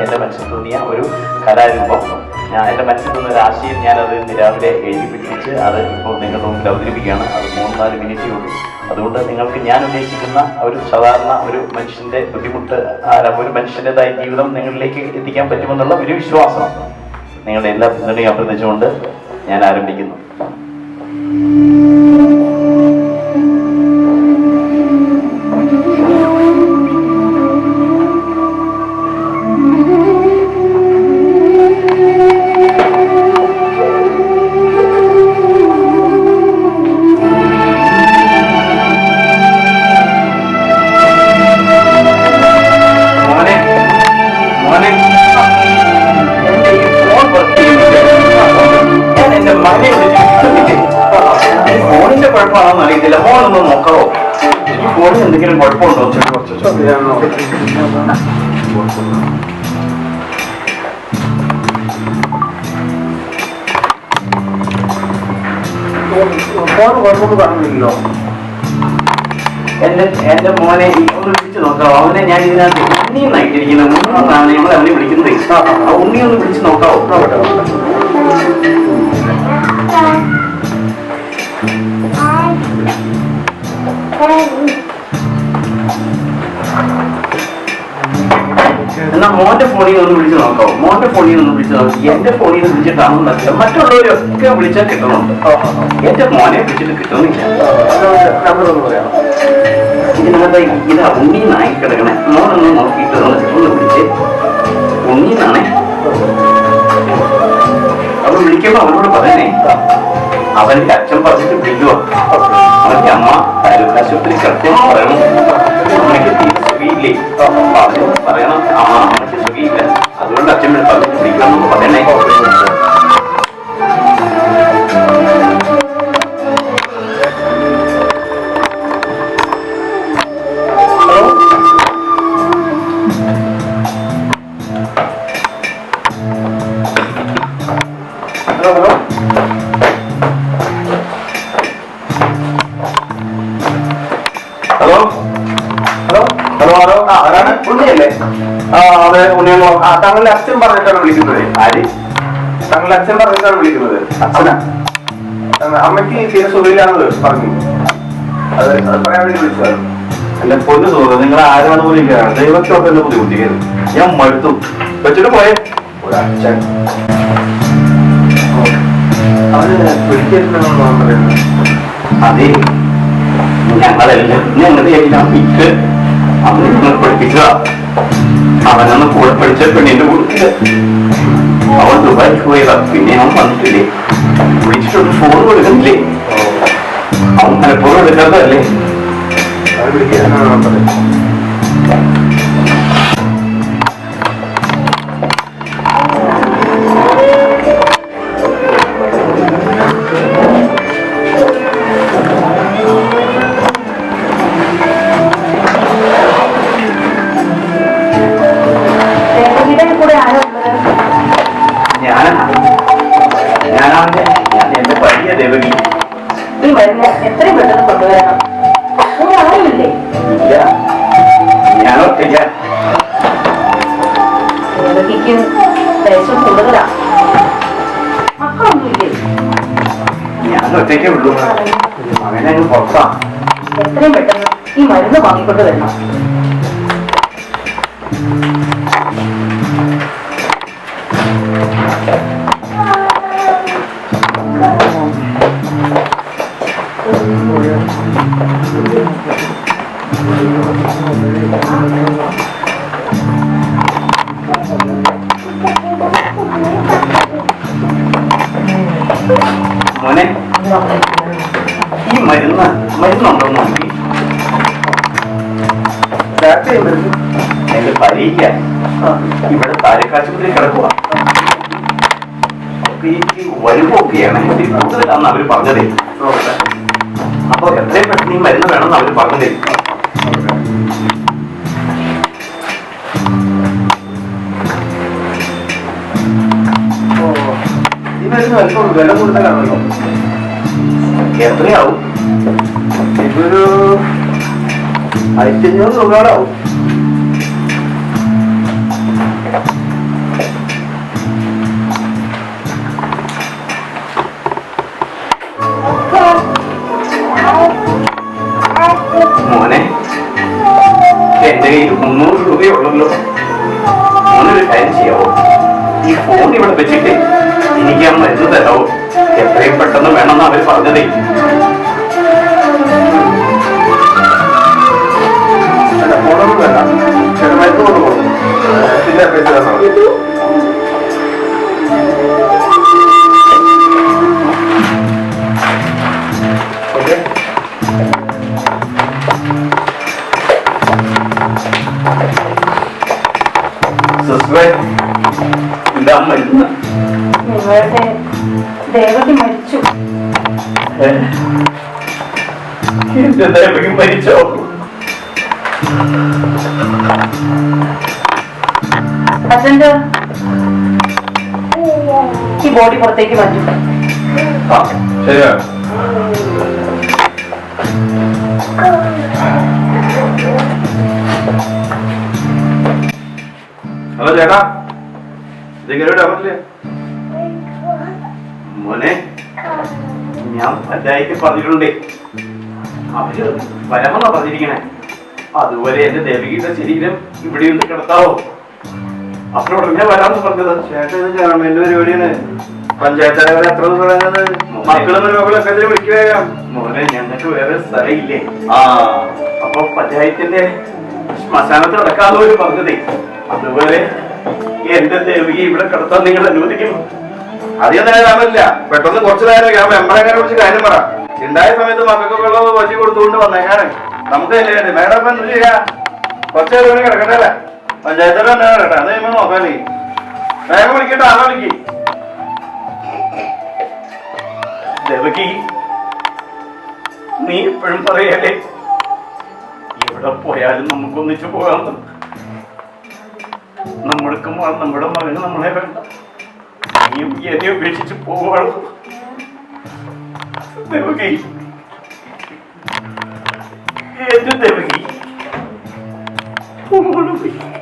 എന്റെ മനസ്സിൽ തോന്നിയ ഒരു കലാരൂപം. ഞാൻ എന്റെ മനസ്സിൽ തോന്നിയ ഒരു ആശയം ഞാനത് രാവിലെ എഴുതി പിടിപ്പിച്ച് അത് ഇപ്പോൾ നിങ്ങളുടെ മുമ്പിൽ അവതരിപ്പിക്കുകയാണ്. അത് മൂന്ന് നാല് മിനിറ്റേ ഉള്ളൂ. അതുകൊണ്ട് നിങ്ങൾക്ക് ഞാൻ ഉദ്ദേശിക്കുന്ന ഒരു സാധാരണ ഒരു മനുഷ്യന്റെ ബുദ്ധിമുട്ട് ഒരു മനുഷ്യന്റെതായ ജീവിതം നിങ്ങളിലേക്ക് എത്തിക്കാൻ പറ്റുമെന്നുള്ള ഒരു വിശ്വാസം നിങ്ങളുടെ എല്ലാ പിന്തുണയും അഭ്യർത്ഥിച്ചുകൊണ്ട് ഞാൻ ആരംഭിക്കുന്നു. എന്തെങ്കിലും കുഴപ്പമുണ്ടോ? ഫോൺ കുഴപ്പമൊന്നും പറഞ്ഞില്ലല്ലോ. എന്റെ എന്റെ മോനെ ഒന്ന് വിളിച്ചു നോക്കാവോ അവനെ ഞാൻ ഇതിനകത്ത് ഉണ്ണിയെന്നായിട്ടിരിക്കുന്നത് മൂന്നാണ് നമ്മൾ അവനെ വിളിക്കുന്നത് ഉണ്ണി ഒന്ന് വിളിച്ചു നോക്കാവോ? എന്നാ മോന്റെ ഫോണിൽ ഒന്ന് വിളിച്ച് നോക്കാവോ മോന്റെ ഫോണിൽ ഒന്ന് വിളിച്ച് നോക്കി. എന്റെ ഫോണിൽ നിന്ന് വിളിച്ചിട്ടാണെന്ന് നടക്കുക മറ്റുള്ളവരൊക്കെ വിളിച്ചാൽ കിട്ടണമുണ്ട് എന്റെ മോനെ വിളിച്ചിട്ട് കിട്ടുന്നില്ല. ഇതിനകത്ത് ഇതാ നായി കിടക്കണേ. മോനൊന്ന് നോക്കിയിട്ട് ഒന്ന് വിളിച്ച്. ഉണ്ണീന്നാണേ. അവൻ വിളിക്കുമ്പോ അവനോട് പറയണേ അവന്റെ അച്ഛൻ പറഞ്ഞിട്ട് വിളിക്കുവോ? അവന്റെ അമ്മ ആശുപത്രി സത്യം പറയണം. അമ്മയ്ക്ക് സുഖയില്ലേ പറഞ്ഞു പറയണം. ആ അമ്മയ്ക്ക് സുഖയില്ല അതുകൊണ്ട് അച്ഛൻ പറഞ്ഞു വിളിക്കണം പറയണേ ഹലോ ഹലോ ഹലോ ഹലോ ആ ആരാണ്? ഉണ്ണിയല്ലേ? ആ അതെ ഉണ്ണിയല്ലോ. ആ താങ്കളുടെ അച്ഛൻ പറഞ്ഞിട്ടാണ് വിളിക്കുന്നത്. ആര്? താങ്കളുടെ അച്ഛൻ പറഞ്ഞിട്ടാണ് വിളിക്കുന്നത്. അച്ഛനാ? അമ്മയ്ക്ക് തീരെ സുഖമില്ലാന്ന് പറഞ്ഞു. അത് അത് പറയാൻ വേണ്ടി വിളിച്ചതാണ്. എന്റെ പൊന്നു സുഹൃത്ത് നിങ്ങൾ ആരാണ് കേൾക്കണം ദൈവത്തോട്ട് എന്നെ ബുദ്ധിമുട്ടിക്കരുത്. ഞാൻ മടുത്തു. വെച്ചിട്ട് പോയേ. ഒരു അച്ഛൻ അവന് പിടിച്ചിട്ടുണ്ടെന്നാണ് പറയുന്നത്. അതെ. ഞങ്ങളെല്ലാം ഞങ്ങളുടെ എല്ലാം വിറ്റ് അവനെ ഞങ്ങൾ പഠിപ്പിക്കുക അവനൊന്ന് കൂടെ പഠിച്ച പെണ്ണിന്റെ കൂടെ അവൻ ദുബായിക്ക് പോയതാ. പിന്നെ അവൻ വന്നിട്ടില്ലേ? വിളിച്ചിട്ടൊന്ന് ഫോൺ കൊടുക്കുന്നില്ലേ? അവൻ മലപ്പുറം എടുക്കാത്തതല്ലേ? മരുന്ന് എത്രയും പെട്ടെന്ന് കൊണ്ടുവരണം. കൂടെ ആരുമില്ലേ ഞാൻ ഒറ്റയ്ക്ക ദേവകിക്ക് ദേശം കൂടുതലാ. മക്കളൊന്നുമില്ലേ? ഞാൻ ഒറ്റയ്ക്കേ ഉള്ളൂ. അവനെ അങ്ങ് പുറത്താ. എത്രയും പെട്ടെന്ന് ഈ മരുന്ന് വാങ്ങിക്കൊണ്ട് വരണം. മോനെ. ഈ മരുന്ന് മരുന്നുണ്ടോ നോക്കി എന്റെ പരീക്ക ഇവിടെ താരക്കാശുപത്രി കിടക്കുക ഇതിൽ കൂടുതലാണെന്ന് അവർ പറഞ്ഞതേ. അപ്പൊ എത്രയും പെട്ടെന്ന് ഈ മരുന്ന് വേണമെന്ന് അവർ പറഞ്ഞതേ. അല്പം വില കൂടുതലാണല്ലോ. എത്രയാവും? ഇതൊരു ആയിരത്തി അഞ്ഞൂറ് രൂപയോടാവും മോനെ എന്റെ കയ്യിൽ മുന്നൂറ് രൂപയുള്ളല്ലോ മോനൊരു കാര്യം ചെയ്യാവോ? ഈ ഫോൺ ഇവിടെ വെച്ചിട്ട് എനിക്ക് ആ മരുന്ന് തരാവോ? എത്രയും പെട്ടെന്ന് വേണമെന്ന് അവർ പറഞ്ഞതേ. അല്ല ഫോണൊന്നും വേണ്ട? മരുന്ന് കൊണ്ട് പോകും നിങ്ങളുടെ ദേവതി മരിച്ചു ഏ? എന്റെ ദേവകി മരിച്ചോ അച്ഛൻ്റെ ഈ ബോഡി പുറത്തേക്ക് മാറ്റും ആ ശരിയാ ഹലോ ചേട്ടാ ഇതിങ്ങനെ ഡബിളില്ലേ മോനെ ഞാൻ പഞ്ചായത്തിൽ പറഞ്ഞിട്ടുണ്ട്. അവർ വരമെന്നാ പറഞ്ഞിരിക്കണേ. അതുപോലെ എന്റെ ദേവികയുടെ ശരീരം ഇവിടെ ഒന്ന് കിടത്താവോ? അപ്പൊ ഉടനെ വരാന്ന് പറഞ്ഞത്. ചേട്ടൻ ഗവൺമെന്റ് പരിപാടിയാണ്. പഞ്ചായത്ത് തലവരെ അത്ര പറയുന്നത് മക്കളും മക്കളൊക്കെ എന്തിനു വിളിക്കുക മോനെ ഞങ്ങൾക്ക് വേറെ സ്ഥലമില്ലേ? ആ. അപ്പൊ പഞ്ചായത്തിന്റെ ശ്മശാനത്തിൽ അടക്കാതെ ഒരു പറഞ്ഞതേ. അതുപോലെ എന്റെ ദേവികയെ ഇവിടെ കിടത്താൻ നിങ്ങൾ അനുവദിക്കണം അധികം നേരം കാണുന്നില്ല പെട്ടെന്ന് കുറച്ച് നേരം ഞാൻ മെമ്പറെ കുറിച്ച് കാര്യം പറ. ഉണ്ടായ സമയത്ത് മക്കൾക്കൊക്കെ വെള്ളം വശി കൊടുത്തുകൊണ്ട് വന്നേക്കാണ്. നമുക്ക് അല്ലേ മേഡം എന്ത് ചെയ്യാ? കുറച്ച് നേരം കിടക്കട്ടെ അല്ലേ? പഞ്ചായത്തോടെ തന്നെ കിടക്കട്ടെ അത് കഴിയുമ്പോൾ നോക്കാം നീ. വേഗം വിളിക്കട്ടെ ആളെ വിളിക്ക്. ദേവകി നീ എപ്പോഴും പറയല്ലേ? എവിടെ പോയാലും നമുക്ക് ഒന്നിച്ചു പോകാം നമ്മൾക്ക് നമ്മുടെ മകന് നമ്മളെ വേണ്ട. e, e é realmente de boa. Tudo bem, E é tudo bem. Tudo bem.